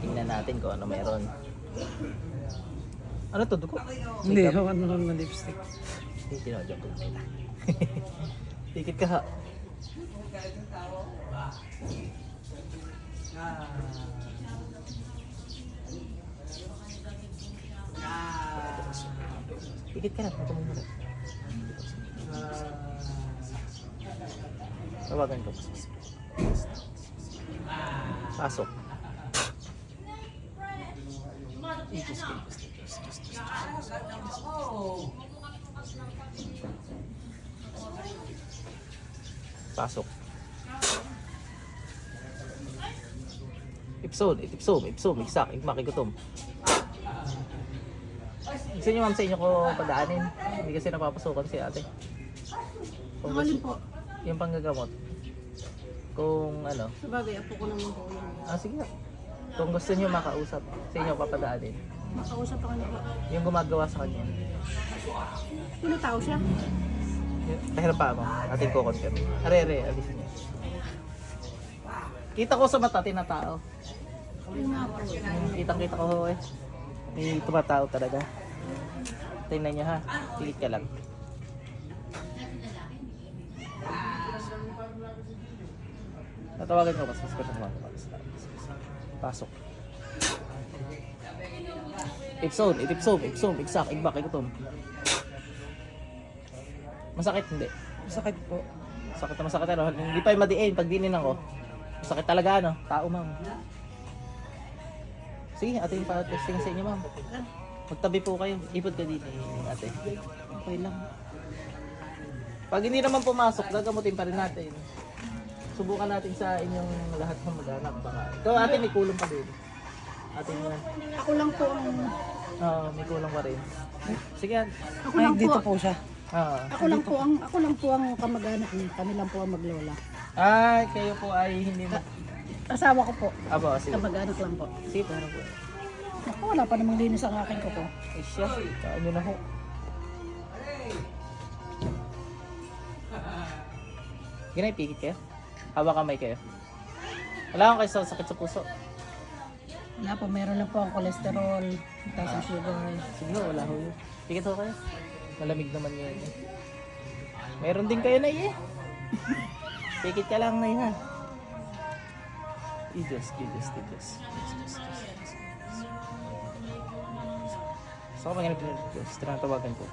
Tingnan natin kung ano meron. Ano to, dugo? Hindi, Makeup? hawan mo na lipstick. Hindi, tinodyo ko kita. Tikit ka ha. Tikit ka na, huwag ka muna. Tawagan ko. Pasok. Ko, ikos, ikos, ikos, ikos. Pasok. Ipson, ipsom, ipsom, iksak, ikmakigutom. Gusto niyo ma'am sa inyo ko padaanin? Hindi kasi napapasukan si ate. Kung Alin gusto, po? yung panggagamot. Kung ano, Sabagay, apo ko naman po ah sige. Kung gusto niyo makausap, sa inyo papadaanin. Makausap ako niya po. Yung gumagawa sa kanya. Sino tao siya? Kahirap pa ako. Atin ko confirm. Are, are, alisin niya. Kita ko sa mata, tinatao. Kitang kita ko eh. May tumatao talaga. Tingnan niyo ha. Pilit ka lang. Natawagan ko mas mas mas mas mas Pasok. Ipson, itipsom, ipsom, iksak, igbak, ikutom. Masakit hindi. Masakit po. Sakit na masakit ano. Hindi pa yung madiin pag dinin ako. Masakit talaga ano. Tao ma'am. Sige, ating pa-testing sa inyo ma'am. Magtabi po kayo. Ipod ka dito eh, ate. Okay lang. Pag hindi naman pumasok, gagamutin pa rin natin. Subukan natin sa inyong lahat ng mag-anak. Baka. Ikaw ate, may kulong pa din. Ate mo. Ako lang po ang... Oo, may kulong pa rin. Sige, ate. Ako Ay, lang dito po. po siya. Oo. Ako lang po ang ako lang po ang kamag-anak niya. Kami lang po ang maglola. Ay, kayo po ay hindi na... Asawa ko po. Aba, sige. Kamag-anak lang po. Sige, paano po? Ako, wala pa namang linis ang akin ko po. Ay siya, kaan nyo na ho. Ginay, pikit kayo? Hawak kamay kayo? Wala akong kayo sa sakit sa puso. Wala po, meron lang po ang kolesterol, taas ang sugar. Sige wala ho yun. Pikit ho kayo. Malamig naman yun. Meron din kayo na eh. Pikit ka lang na yun ha. Idus, idus, idus. So, kung mga pinag-Diyos, tinatawagan ko.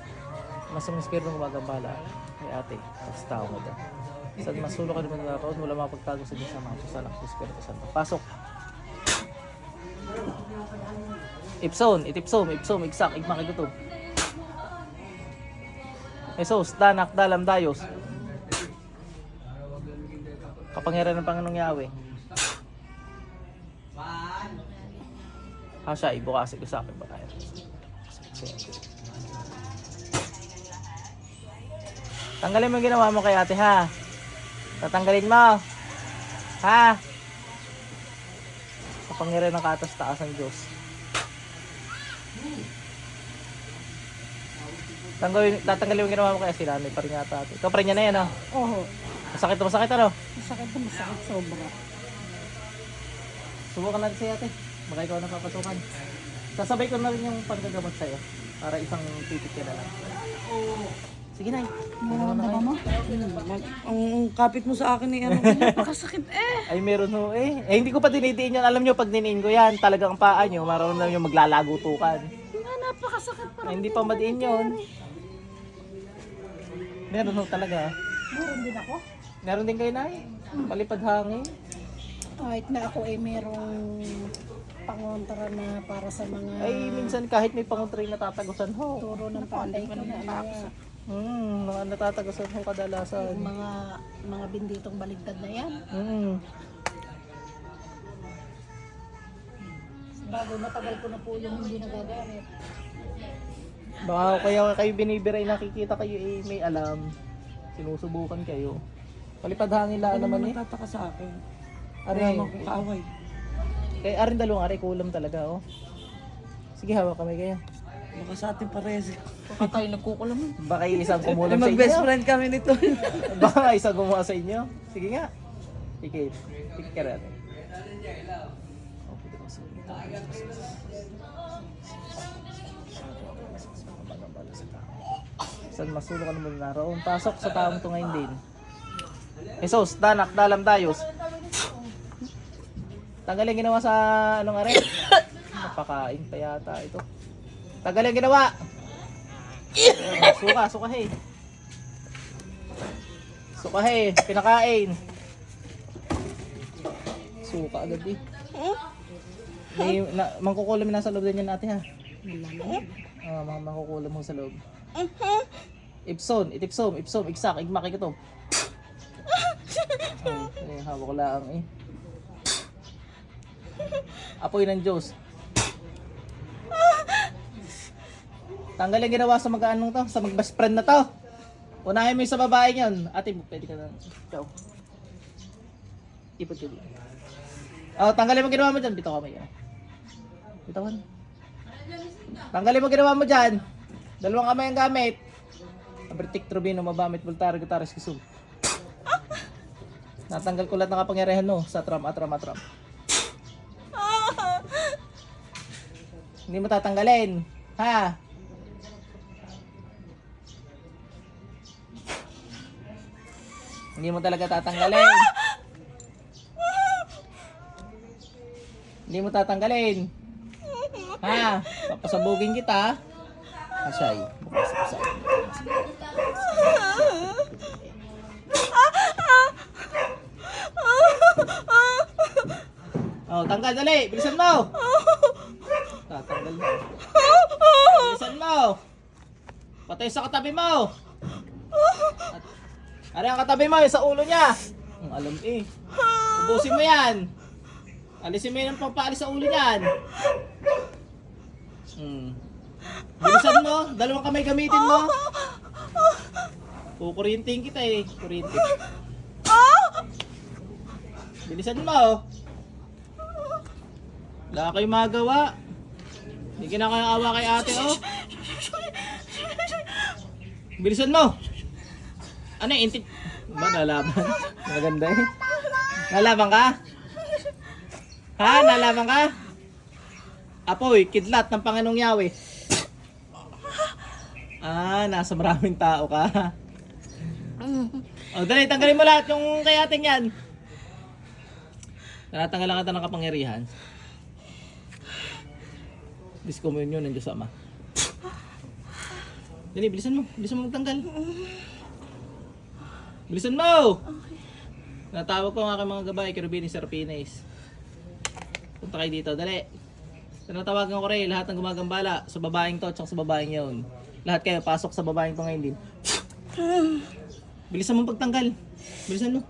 Mas ang espiritu ng gumagambala kay ate, tapos tao mo daw. Sa masulo ka naman na wala mapagtago sa Diyos sa mga Diyos, anak, Diyos, Espiritu Santo. Pasok! Ipson, itipsom, ipsom, iksak, igmakigutob. Jesus, danak, dalam, dayos. Kapangyarihan ng Panginoong Yahweh. Hasha, ibukasi ko sa akin ba kaya? Tanggalin mo yung ginawa mo kay ate ha. Tatanggalin mo. Ha? Kapangyarihan ng katas taas ang Diyos. Tanggalin, tatanggalin mo yung ginawa mo kay sila. May pa rin yata ate. Ikaw pa rin yan na yan oh. Oo, Masakit na masakit ano? masakit na masakit sobra. Subukan natin sa'yo ate. Baka ikaw napapasukan. Sasabay ko na rin yung paggagamot sa'yo. Para isang titik ka na lang. Sige na. Nararamdaman mo? Ang kapit mo sa akin eh, ano. Napakasakit eh. Ay meron ho eh. Eh hindi ko pa dinidiin yan. Alam nyo pag diniin ko yan, talagang paa nyo, mararamdaman nyo maglalago tukan. Nga, napakasakit pa hindi pa madiin yun. Meron ho talaga. Meron din ako. Meron din kayo na eh. Palipad hangin. Kahit na ako ay merong pangontra na para sa mga Ay minsan kahit may panguntray natatagusan ho. turo ng palay ko na Hmm, mga natatagusan ho kadalasan. yung mga mga binditong baligtad na yan. Hmm. Bago matagal ko na po yung hindi nagagamit. Baka kaya kayo binibiray nakikita kayo eh, may alam. Sinusubukan kayo. Palipad hangin lang Ano naman eh. nagtataka sa akin? Are, Wala naman kong kaaway. kay arin dalawang are kulam talaga oh. Sige hawak kamay kayo. Baka sa atin pares. Baka tayo nagkukulam. Baka yung isang kumulam sa mag-best inyo. friend kami nito. Baka isang gumawa sa inyo. Sige nga. Pikit. Pikit ka rin. San masulo ka naman naroon. Pasok sa taong to ngayon din. Jesus, danak, dalam dayos. Tanggalin ginawa sa anong are? Napakain pa yata ito. Tanggalin ginawa. Suka, suka hey. Suka hey, pinakain. Suka agad eh. May na, mangkukulam nasa loob din yan ate ha. Ah, mga mangkukulam mo sa loob. Ipson, itipsom, ipsom, iksak, igmak, ikatom. Ay, ay, hawak ko lang eh. Apoy ng Diyos. Tanggalin ginawa sa mag-anong to, sa mag-best friend na to. Unahin mo yung sa babae yun. Ate, pwede ka na. Ikaw. Ipot ka dito. Oh, tanggalin mo ginawa mo dyan. Bitaw ka may Bitawan. Tanggalin mo ginawa mo dyan. Dalawang kamay ang gamit. Abertik Trubino, mabamit, Voltare, Gutares, Kisum. Natanggal ko lahat ng kapangyarihan no sa tram, atram, atram. Hindi mo tatanggalin. Ha? Hindi mo talaga tatanggalin. Hindi mo tatanggalin. Ha? Papasabugin kita. Asay. Bukas, asay. Oh, tanggal dali. Bilisan mo. Tatanggal na. Bilisan mo. Patay sa katabi mo. At, ano ang katabi mo? Yung sa ulo niya. Ang alam eh. Ubusin mo yan. Alisin mo yung pampaalis sa ulo niyan. Hmm. Bilisan mo. Dalawang kamay gamitin mo. Kukurinting kita eh. Kurinting. Bilisan mo. Wala kayong magawa. Hindi kinakaawa kay ate, oh. Bilisan mo. Ano yung inti... Ba, nalaman? Maganda eh. Nalaman ka? Ha? Nalaman ka? Apoy, kidlat ng Panginoong Yahweh. Ah, nasa maraming tao ka. O, dali, tanggalin mo lahat yung kay ating yan. Natanggalan ka ng kapangyarihan. Discommunion ng Diyos Ama. Dali, bilisan mo. Bilisan mo magtanggal. Bilisan mo! Natawag ko ang aking mga gabay, Kerubini Serpines. Punta kayo dito, dali. Tinatawagan ko rin lahat ng gumagambala sa babaeng to at sa babaeng yun. Lahat kayo, pasok sa babaeng to ngayon din. Bilisan mo pagtanggal. Bilisan mo.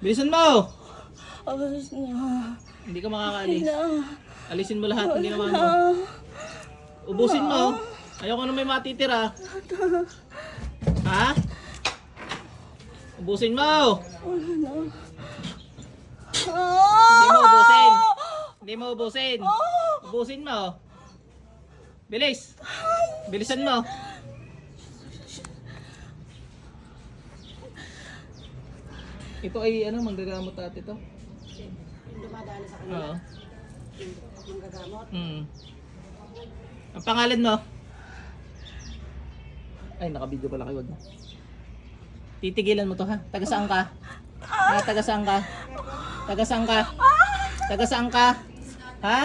Bilisan mo! Alas na. Hindi ka makakaalis. Alisin mo lahat ng ginawa mo. Ubusin mo. Ayoko na may matitira. Ha? Ubusin mo. Hindi mo ubusin. Hindi mo ubusin. Ubusin mo. Bilis. Bilisan mo. Ito ay ano, manggagamot ate to. Yung dumadali sa kanila, Oo. yung gagamot. Mm. Ang pangalan mo? Ay, naka-video pala kayo, wag na. Titigilan mo to ha. Taga saan ka? Ha? Taga saan ka? Taga saan ka? Taga saan ka? Ha?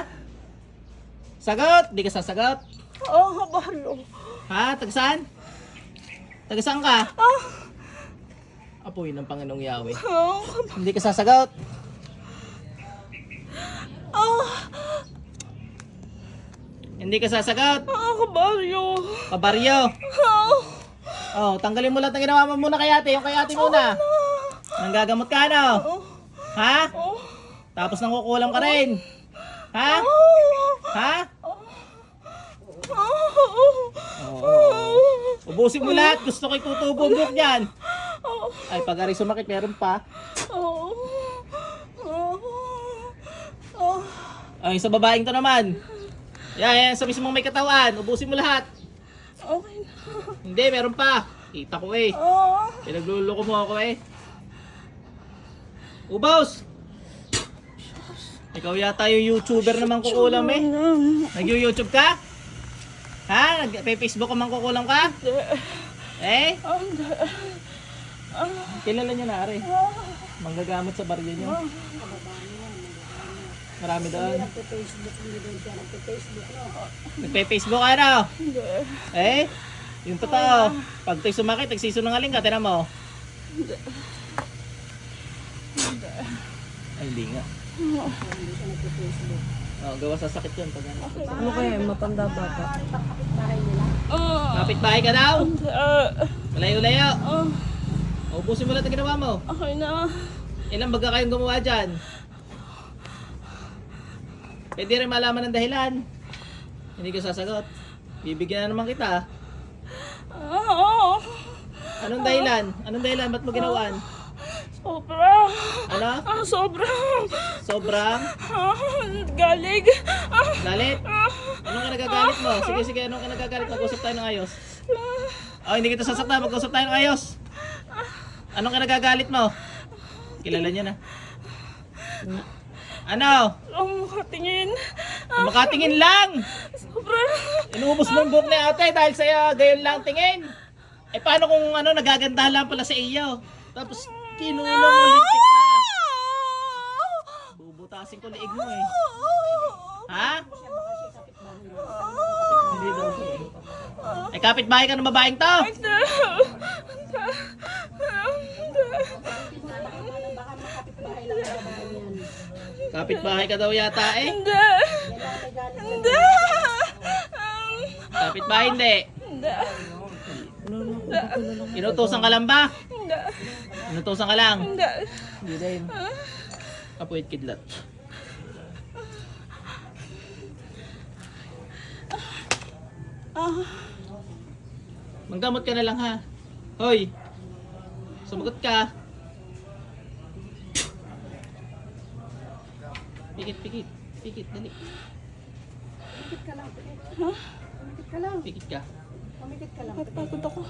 Sagot! Di ka sasagot? Oh, kabalo. Ha? Taga saan? Taga saan ka? Apoy ng Panginoong Yahweh. Oh, Hindi ka sasagot? oh, Hindi ka sasagot? oh, kabaryo. Kabaryo! Oh, Oh, tanggalin mo lahat ng ginawa mo muna kay ate. Yung kay ate muna. Nanggagamot ka, no? Ha? Tapos nangkukulam ka rin. Ha? Ha? oh, Oo. Ubusin mo lahat. Gusto ko itutubo ang buhok niyan. oh, Ay, pag ari sumakit, meron pa. oh, oh, oh, Ay, sa babaeng to naman. Yan, yan, sa mismong may katawan. Ubusin mo lahat. Okay na. Hindi, meron pa. Kita ko eh. Oh, Pinagluloko mo ako eh. Ubos! Ikaw yata yung YouTuber naman kukulam eh. Nag-YouTube ka? Ha? Nag-Facebook ka man kukulam ka? Eh? Hindi. Kilala niyo na, Ari. Manggagamot sa baryo niyo. Marami doon. Nagpe-Facebook, hindi doon siya nagpe-Facebook, no? Nagpe-Facebook ka na. Hindi. Eh? Yung totoo. Pag tayo sumakit, nagsisunungaling ka, tinan mo. Ay, hindi nga. Oh, gawa sa sakit yun pag ano. Ano kaya, matanda bata? Ah. Kapit-bahay ka daw. Ah. Malayo-layo. Ah. Ubusin mo lahat ang ginawa mo. Okay na. Ilang baga kayong gumawa dyan? Pwede rin malaman ng dahilan. Hindi ko sasagot. Bibigyan na naman kita. Anong dahilan? Anong dahilan? Ba't mo ginawan? Sobra. Ano? Ah, sobra. Sobrang Ah, galig. Ah. lalit? Anong ka nagagalit mo? Sige, sige, anong ka nagagalit? Mag-usap tayo ng ayos. Oh, hindi kita sasaktan. Mag-usap tayo ng ayos. Anong ka nagagalit mo? Kilala niya na. Ano? Ang makatingin. Makatingin lang! Sobra. Inubos mo yung buhok ni ate dahil sa uh, gayon lang tingin. Eh paano kung ano, nagaganda lang pala sa iyo? Tapos kinulong lintik ka. Bubutasin ko liig mo eh. Ha? Hindi daw siya eh. Kapitbahay ka ng babaeng to. Hindi. Baka makapit-bahay lang ang babae yan. Kapitbahay ka daw yata eh. Hindi. Hindi. Kapitbahay hindi. Hindi. Inutusan ka lang ba? Hindi. Inutusan ka lang. Hindi. Hindi din. Kapuit kidlat. Ah. Manggamot ka na lang ha. Hoy! Sumagot ka. Pikit, pikit. Pikit, dali. Pumikit ka lang. Pumikit ka lang. Pikit ka. Pumikit ka lang. Pagod ako.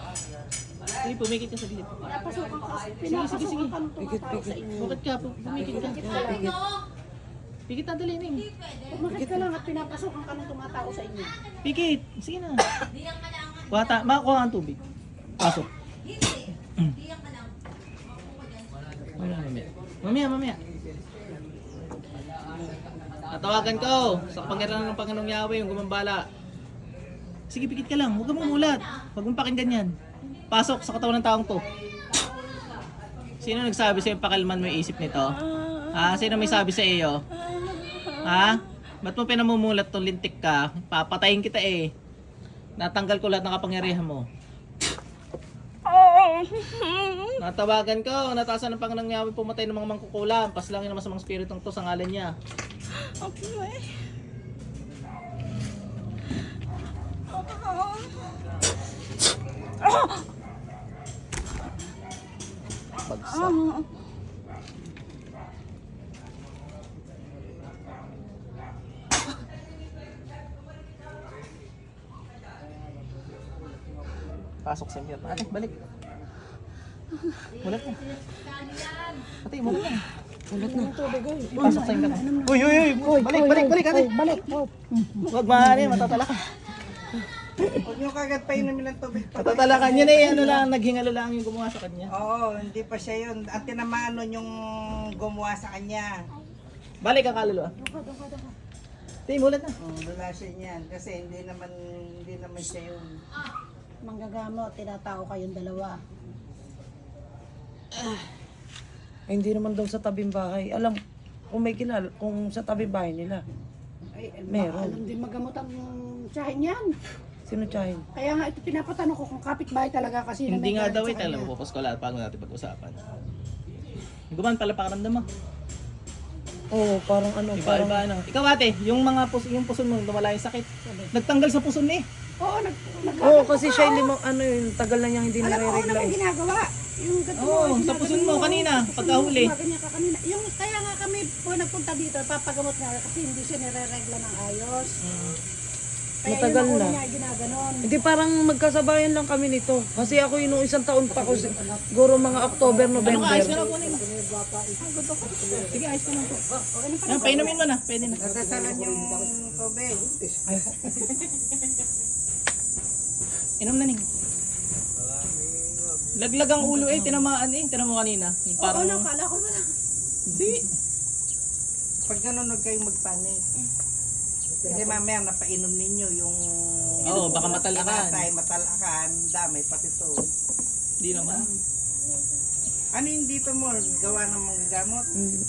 Sige, pumikit ka sa gilid. Pinapasukan ka. Pinapasukan ka nung tumatao sa inyo. Bakit ka? Pu- Pumikit ka. Pikit na, dali ning. Pumikit ka lang at pinapasukan ka nung tumatao sa inyo. Pikit. Sige na. Kuha ta. Makakuha ang tubig. Pasok. Mamaya, mamaya. Mamaya, mamaya. Tatawagan ko sa kapangyarihan ng Panginoong Yahweh yung gumambala. Sige, pikit ka lang. Huwag ka mumulat. Huwag mong pakinggan yan. Pasok sa katawan ng taong to. Sino nagsabi sa'yo pakalman mo yung isip nito? Ha? Sino may sabi sa iyo? Ha? Ba't mo pinamumulat tong lintik ka? Papatayin kita eh. Natanggal ko lahat ng kapangyarihan mo. Oh. Natawagan ko, natasan ng Panginoong Yahweh pumatay ng mga mangkukulam. Paslangin ng masamang spiritong to sa ngalan niya. Okay. Bagsak. Pasok sa. Ate, balik. Mulat na. Ate, mulat na. Mulat na. Pasok sa impyerno. Uy, uy, uy. Balik, balik, balik, ate. Balik. Huwag maaari, matatala ka. Huwag nyo kagad painumin ng tubig pa. Matatala ka. Yan eh, ano lang, naghingalo lang yung gumawa sa kanya. Oo, hindi pa siya yun. Ang tinamaan nun yung gumawa sa kanya. Balik ang kaluluwa. Ate, mulat na. Oh, wala siya niyan. Kasi hindi naman, hindi naman siya yun. Manggagamot, tinatao kayong dalawa. Ay, hindi naman daw sa tabing bahay. Alam, kung may kilala, kung sa tabing bahay nila. Ay, eh, Meron. alam din magamot ang tsahin yan. Sino tsahin? Kaya nga ito pinapatanong ko kung kapitbahay talaga kasi na Hindi may nga daw eh, alam kanya. mo, ko lahat paano natin pag-usapan. Guman pala pakaramdam mo. Oo, parang ano, Iba, parang... iba, ano. Ikaw ate, yung mga pus yung puson mo, lumala yung sakit. Nagtanggal sa puson eh. Oo, nag, nag Oo, kasi siya hindi mo, ano yun, tagal na niyang hindi Alam ko eh. ginagawa. Yung ganito. Oo, yung sa puson mo, kanina, pagkahuli. mo, Ganyan ka kanina. Yung, kaya nga kami po nagpunta dito, papagamot nga kasi hindi siya nire-regla ng ayos. Kaya Matagal yun ang na. una niya ginaganon. Hindi parang magkasabayan lang kami nito. Kasi ako yung nung isang taon pa ko, siguro mga October, Ano ka, November. ayos ka na kunin. Sige, ayos ka lang po. Ayan, painumin mo na. Pwede na. Nadasalan yung tubig. Inom na ning. Laglag ang ulo eh, tinamaan eh. Tinan mo kanina. Yung Oo, parang... nakala ko wala. Hindi. Pag ganun, huwag kayong magpanik. Kasi mamaya napainom ninyo yung... Oo, baka matalakan. Kinatay, matalakan, damay pati to. Hindi naman. Ano yung dito mo? Gawa ng mga gamot?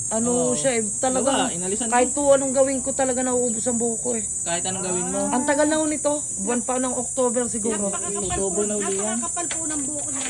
Ano Oo. siya eh, talaga. Diba, inalisan mo. Kahit po anong gawin ko talaga nauubos ang buhok ko eh. Kahit anong gawin mo. Ang tagal na ho nito. Buwan pa ng October siguro. Napakakapal po, na uli yan. napakakapal po ng buko niya.